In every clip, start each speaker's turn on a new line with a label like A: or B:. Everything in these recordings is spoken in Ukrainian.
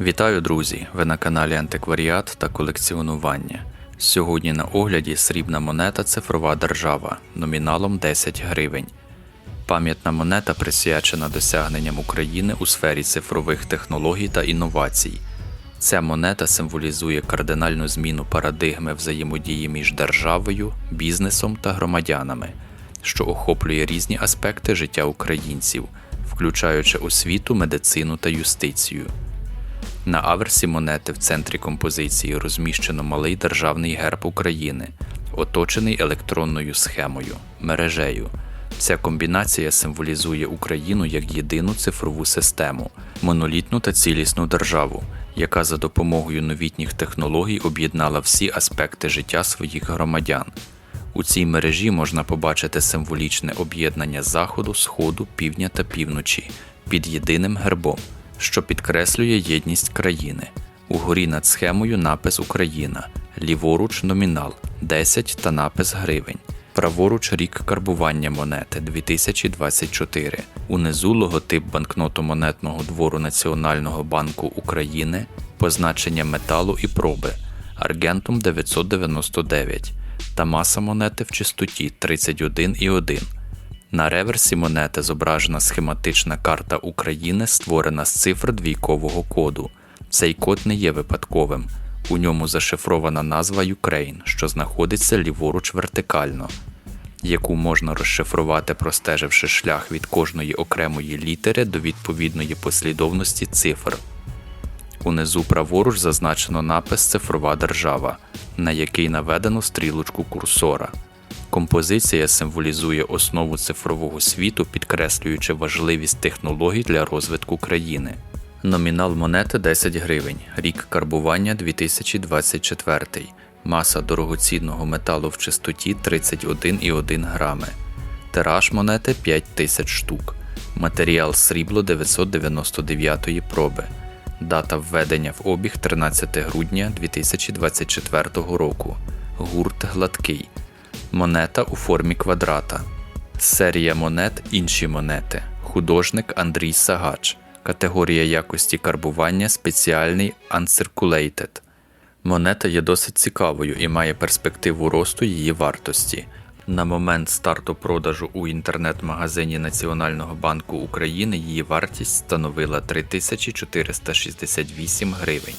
A: Вітаю, друзі! Ви на каналі Антикваріат та колекціонування. Сьогодні на огляді срібна монета Цифрова держава номіналом 10 гривень. Пам'ятна монета присвячена досягненням України у сфері цифрових технологій та інновацій. Ця монета символізує кардинальну зміну парадигми взаємодії між державою, бізнесом та громадянами, що охоплює різні аспекти життя українців, включаючи освіту, медицину та юстицію. На аверсі монети в центрі композиції розміщено малий державний герб України, оточений електронною схемою мережею. Ця комбінація символізує Україну як єдину цифрову систему, монолітну та цілісну державу, яка за допомогою новітніх технологій об'єднала всі аспекти життя своїх громадян. У цій мережі можна побачити символічне об'єднання заходу, сходу, півдня та півночі під єдиним гербом, що підкреслює єдність країни. Угорі над схемою напис Україна, ліворуч номінал 10 та напис гривень. Праворуч рік карбування монети 2024. Унизу логотип банкнотно-монетного двору Національного банку України, позначення металу і проби Аргентум 999 та маса монети в чистоті 31,1. На реверсі монети зображена схематична карта України, створена з цифр двійкового коду. Цей код не є випадковим. У ньому зашифрована назва Ukraine, що знаходиться ліворуч вертикально, яку можна розшифрувати, простеживши шлях від кожної окремої літери до відповідної послідовності цифр. Унизу праворуч зазначено напис Цифрова держава, на який наведено стрілочку курсора. Композиція символізує основу цифрового світу, підкреслюючи важливість технологій для розвитку країни. Номінал монети 10 гривень, рік карбування 2024, маса дорогоцінного металу в чистоті 31,1 грами, тираж монети 5000 штук, матеріал срібло 999 проби, дата введення в обіг 13 грудня 2024 року, гурт гладкий, монета у формі квадрата, серія монет інші монети, художник Андрій Сагач. Категорія якості карбування спеціальний Uncirculated. Монета є досить цікавою і має перспективу росту її вартості. На момент старту продажу у інтернет-магазині Національного банку України її вартість становила 3468 гривень.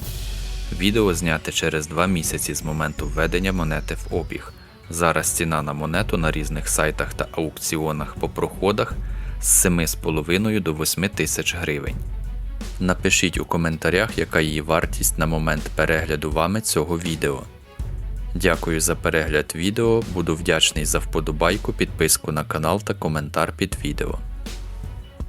A: Відео зняте через два місяці з моменту введення монети в обіг. Зараз ціна на монету на різних сайтах та аукціонах по проходах з 7,5 до 8 тисяч гривень. Напишіть у коментарях, яка її вартість на момент перегляду вами цього відео. Дякую за перегляд відео, буду вдячний за вподобайку, підписку на канал та коментар під відео.